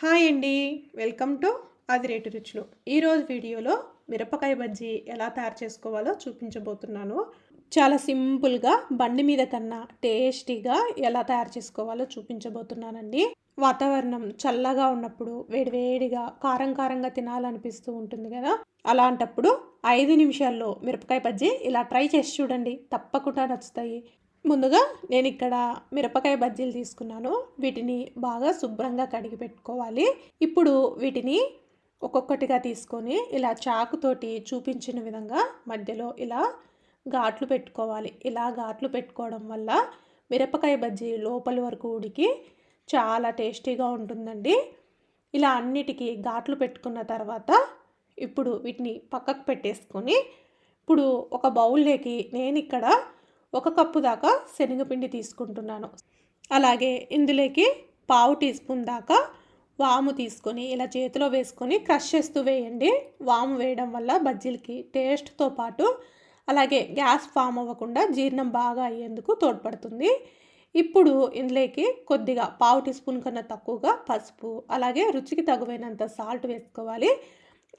Hi అండి. Welcome to అది rate రుచులు ఈరోజు వీడియోలో మిరపకాయ బజ్జీ ఎలా తయారు చేసుకోవాలో చూపించబోతున్నాను. చాలా సింపుల్గా బండి మీద కన్నా టేస్టీగా ఎలా తయారు చేసుకోవాలో చూపించబోతున్నానండి. వాతావరణం చల్లగా ఉన్నప్పుడు వేడివేడిగా కారం కారంగా తినాలనిపిస్తూ ఉంటుంది కదా. అలాంటప్పుడు ఐదు నిమిషాల్లో మిరపకాయ బజ్జీ ఇలా ట్రై చేసి చూడండి. తప్పకుండా నచ్చుతాయి. ముందుగా నేను ఇక్కడ మిరపకాయ బజ్జీలు తీసుకున్నాను. వీటిని బాగా శుభ్రంగా కడిగి పెట్టుకోవాలి. ఇప్పుడు వీటిని ఒక్కొక్కటిగా తీసుకొని ఇలా చాకుతోటి చూపించిన విధంగా మధ్యలో ఇలా ఘాట్లు పెట్టుకోవాలి. ఇలా ఘాట్లు పెట్టుకోవడం వల్ల మిరపకాయ బజ్జీ లోపలి వరకు ఉడికి చాలా టేస్టీగా ఉంటుందండి. ఇలా అన్నిటికీ ఘాట్లు పెట్టుకున్న తర్వాత ఇప్పుడు వీటిని పక్కకు పెట్టేసుకొని ఇప్పుడు ఒక బౌల్లోకి నేను ఇక్కడ ఒక కప్పు దాకా శనగపిండి తీసుకుంటున్నాను. అలాగే ఇందులోకి పావు టీ స్పూన్ దాకా వాము తీసుకొని ఇలా చేతిలో వేసుకొని క్రష్ చేస్తూ వేయండి. వాము వేయడం వల్ల బజ్జీలకి టేస్ట్తో పాటు అలాగే గ్యాస్ ఫామ్ అవ్వకుండా జీర్ణం బాగా అయ్యేందుకు తోడ్పడుతుంది. ఇప్పుడు ఇందులోకి కొద్దిగా పావు టీ స్పూన్ కన్నా తక్కువగా పసుపు అలాగే రుచికి తగువైనంత సాల్ట్ వేసుకోవాలి.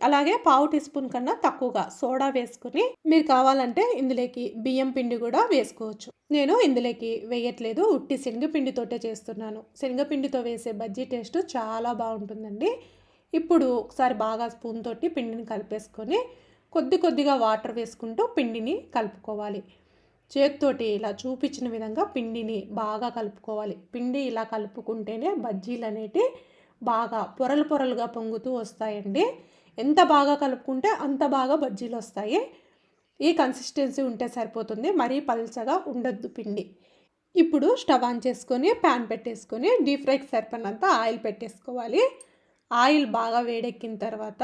అలాగే పావు టీ స్పూన్ కన్నా తక్కువగా సోడా వేసుకుని మీరు కావాలంటే ఇందులోకి బియ్యం పిండి కూడా వేసుకోవచ్చు. నేను ఇందులోకి వేయట్లేదు. ఉట్టి శనగపిండితోటే చేస్తున్నాను. శనగపిండితో వేసే బజ్జీ టేస్ట్ చాలా బాగుంటుందండి. ఇప్పుడు ఒకసారి బాగా స్పూన్ తోటి పిండిని కలిపేసుకొని కొద్ది కొద్దిగా వాటర్ వేసుకుంటూ పిండిని కలుపుకోవాలి. చేతితోటి ఇలా చూపించిన విధంగా పిండిని బాగా కలుపుకోవాలి. పిండి ఇలా కలుపుకుంటేనే బజ్జీలు అనేటి బాగా పొరలు పొరలుగా పొంగుతూ వస్తాయండి. ఎంత బాగా కలుపుకుంటే అంత బాగా బజ్జీలు వస్తాయి. ఈ కన్సిస్టెన్సీ ఉంటే సరిపోతుంది. మరీ పల్చగా ఉండొద్దు పిండి. ఇప్పుడు స్టవ్ ఆన్ చేసుకొని ప్యాన్ పెట్టేసుకొని డీప్ ఫ్రైకి సరిపడినంత ఆయిల్ పెట్టేసుకోవాలి. ఆయిల్ బాగా వేడెక్కిన తర్వాత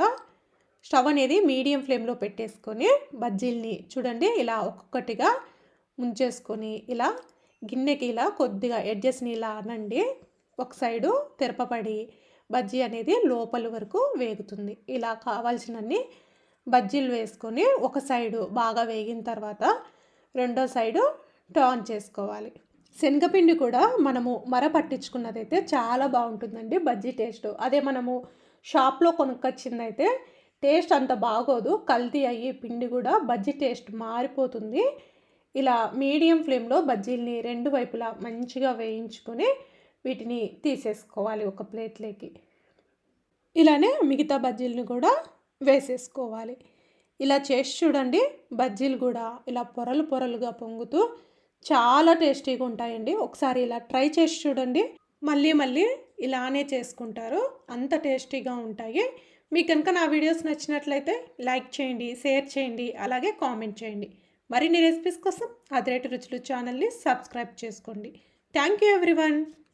స్టవ్ అనేది మీడియం ఫ్లేమ్లో పెట్టేసుకొని బజ్జీల్ని చూడండి ఇలా ఒక్కొక్కటిగా ముంచేసుకొని ఇలా గిన్నెకి ఇలా కొద్దిగా ఎడ్జెస్ని ఇలా అనండి. ఒక సైడు తెరపబడి బజ్జీ అనేది లోపల వరకు వేగుతుంది. ఇలా కావాల్సినన్ని బజ్జీలు వేసుకొని ఒక సైడు బాగా వేగిన తర్వాత రెండో సైడు టర్న్ చేసుకోవాలి. శనగపిండి కూడా మనము మర పట్టించుకున్నదైతే చాలా బాగుంటుందండి బజ్జీ టేస్ట్. అదే మనము షాప్లో కొనుక్కొచ్చిందైతే టేస్ట్ అంత బాగోదు. కల్తీ అయ్యి పిండి కూడా బజ్జీ టేస్ట్ మారిపోతుంది. ఇలా మీడియం ఫ్లేమ్లో బజ్జీల్ని రెండు వైపులా మంచిగా వేయించుకొని వీటిని తీసేసుకోవాలి ఒక ప్లేట్లోకి. ఇలానే మిగతా బజ్జీలను కూడా వేసేసుకోవాలి. ఇలా చేసి చూడండి బజ్జీలు కూడా ఇలా పొరలు పొరలుగా పొంగుతూ చాలా టేస్టీగా ఉంటాయండి. ఒకసారి ఇలా ట్రై చేసి చూడండి. మళ్ళీ మళ్ళీ ఇలానే చేసుకుంటారు. అంత టేస్టీగా ఉంటాయి. మీకు కనుక నా వీడియోస్ నచ్చినట్లయితే లైక్ చేయండి షేర్ చేయండి అలాగే కామెంట్ చేయండి. మరిన్ని రెసిపీస్ కోసం అదిరేటి రుచులు ఛానల్ని సబ్స్క్రైబ్ చేసుకోండి. Thank you everyone.